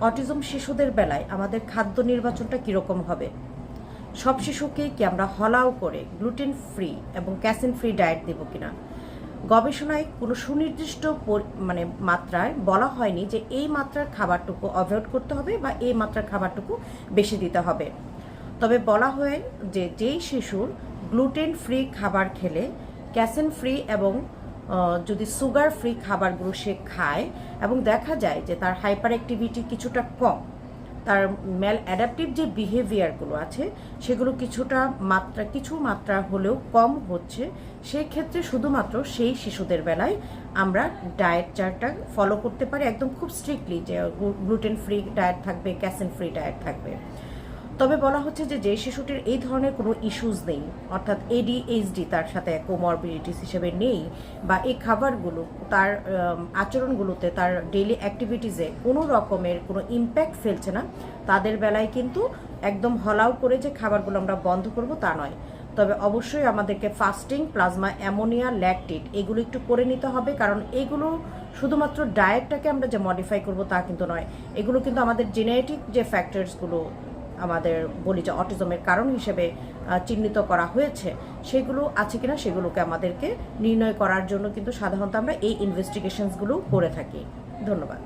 Autism শিশুদের বেলায় আমাদের খাদ্য নির্বাচনটা কীরকম হবে? সব শিশুকে কি আমরা হলাও করে গ্লুটেন ফ্রি এবং ক্যাসিন ফ্রি ডায়েট দেব কিনা? গবেষণায় কোনো সুনির্দিষ্ট মানে মাত্রায় বলা হয়নি যে এই মাত্রার খাবারটুকু অ্যাভয়েড করতে হবে বা এই মাত্রার খাবারটুকু বেশি দিতে হবে। তবে বলা হয় যে যেই শিশুর গ্লুটেন ফ্রি খাবার খেলে ক্যাসিন ফ্রি এবং যদি সুগার ফ্রি খাবারগুলো সে খায় এবং দেখা যায় যে তার হাইপার অ্যাক্টিভিটি কিছুটা কম, তার ম্যাল অ্যাডাপটিভ যে বিহেভিয়ারগুলো আছে সেগুলো কিছুটা মাত্রা, কিছু মাত্রা হলেও কম হচ্ছে সেই ক্ষেত্রে শুধুমাত্র সেই শিশুদের বেলায় আমরা ডায়েট চার্টটা ফলো করতে পারি। একদম খুব স্ট্রিক্টলি যে গ্লুটেন ফ্রি ডায়েট থাকবে ক্যাসেন ফ্রি ডায়েট থাকবে। তবে বলা হচ্ছে যে যে শিশুটির এই ধরনের কোনো ইস্যুস নেই, অর্থাৎ এডিএইচডি তার সাথে কোমরবিলিটিস হিসেবে নেই, বা এই খাবারগুলো, তার আচরণগুলোতে, তার ডেইলি অ্যাক্টিভিটিসে কোনো রকমের কোনো ইম্প্যাক্ট ফেলছে না, তাদের বেলায় কিন্তু একদম হলাও করে যে খাবারগুলো আমরা বন্ধ করব তা নয়। তবে অবশ্যই আমাদেরকে ফাস্টিং প্লাজমা অ্যামোনিয়া ল্যাকটিট এগুলো একটু করে নিতে হবে, কারণ এগুলো শুধুমাত্র ডায়েটটাকে আমরা যে মডিফাই করব তা কিন্তু নয়। এগুলো কিন্তু আমাদের জেনেটিক যে ফ্যাক্টরসগুলো আমাদের বলি যে অটিজমের কারণ হিসেবে চিহ্নিত করা হয়েছে, সেগুলো আছে কিনা সেগুলোকে আমাদেরকে নির্ণয় করার জন্য কিন্তু সাধারণত আমরা এই ইনভেস্টিগেশনসগুলো করে থাকি। ধন্যবাদ।